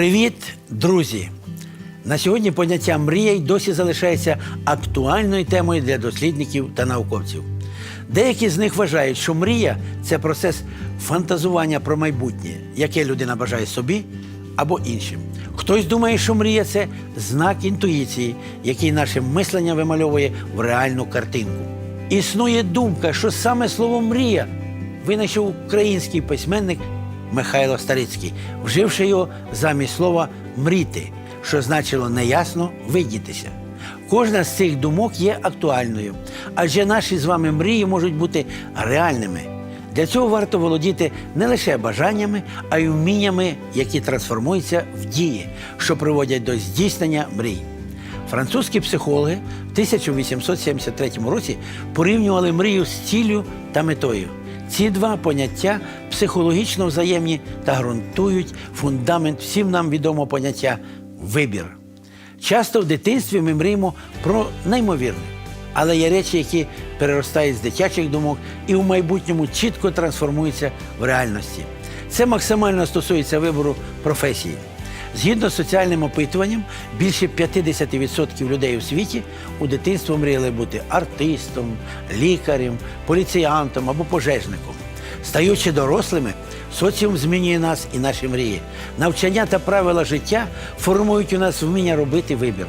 Привіт, друзі! На сьогодні поняття мрія й досі залишається актуальною темою для дослідників та науковців. Деякі з них вважають, що мрія це процес фантазування про майбутнє, яке людина бажає собі або іншим. Хтось думає, що мрія це знак інтуїції, який наше мислення вимальовує в реальну картинку. Існує думка, що саме слово мрія винайшов український письменник Михайло Старицький, вживши його замість слова мріти, що значило неясно видітися. Кожна з цих думок є актуальною, адже наші з вами мрії можуть бути реальними. Для цього варто володіти не лише бажаннями, а й вміннями, які трансформуються в дії, що приводять до здійснення мрій. Французькі психологи в 1873 році порівнювали мрію з ціллю та метою. Ці два поняття психологічно взаємні та ґрунтують фундамент всім нам відомого поняття вибір. Часто в дитинстві ми мріємо про неймовірне, але є речі, які переростають з дитячих думок і в майбутньому чітко трансформуються в реальності. Це максимально стосується вибору професії. Згідно з соціальним опитуванням, більше 50% людей у світі у дитинстві мріяли бути артистом, лікарем, поліціянтом або пожежником. Стаючи дорослими, соціум змінює нас і наші мрії. Навчання та правила життя формують у нас вміння робити вибір.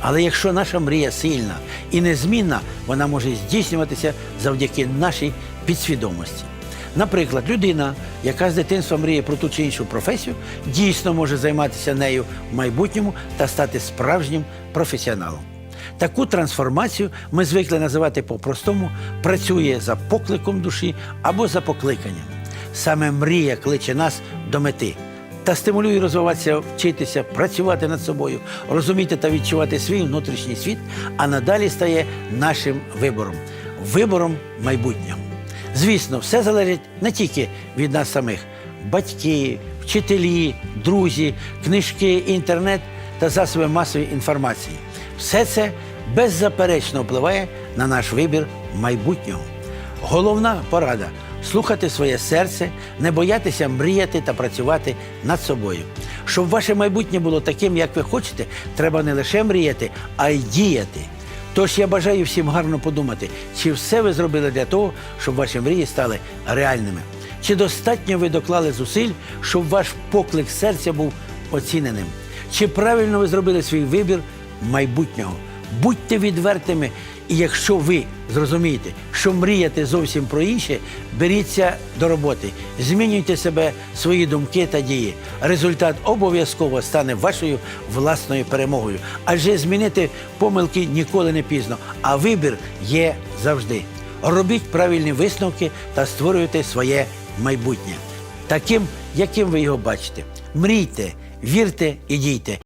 Але якщо наша мрія сильна і незмінна, вона може здійснюватися завдяки нашій підсвідомості. Наприклад, людина, яка з дитинства мріє про ту чи іншу професію, дійсно може займатися нею в майбутньому та стати справжнім професіоналом. Таку трансформацію ми звикли називати по-простому працює за покликом душі або за покликанням. Саме мрія кличе нас до мети та стимулює розвиватися, вчитися, працювати над собою, розуміти та відчувати свій внутрішній світ, а надалі стає нашим вибором вибором майбутнього. Звісно, все залежить не тільки від нас самих: батьки, вчителі, друзі, книжки, інтернет та засоби масової інформації. Все це беззаперечно впливає на наш вибір майбутнього. Головна порада слухати своє серце, не боятися мріяти та працювати над собою. Щоб ваше майбутнє було таким, як ви хочете, треба не лише мріяти, а й діяти. Тож я бажаю всім гарно подумати, чи все ви зробили для того, щоб ваші мрії стали реальними. Чи достатньо ви доклали зусиль, щоб ваш поклик серця був оціненим? Чи правильно ви зробили свій вибір майбутнього? Будьте відвертими, і якщо ви зрозумієте, що мріяти зовсім про інше, беріться до роботи, змінюйте себе, свої думки та дії. Результат обов'язково стане вашою власною перемогою. Адже змінити помилки ніколи не пізно, а вибір є завжди. Робіть правильні висновки та створюйте своє майбутнє, таким, яким ви його бачите. Мрійте, вірте і дійте.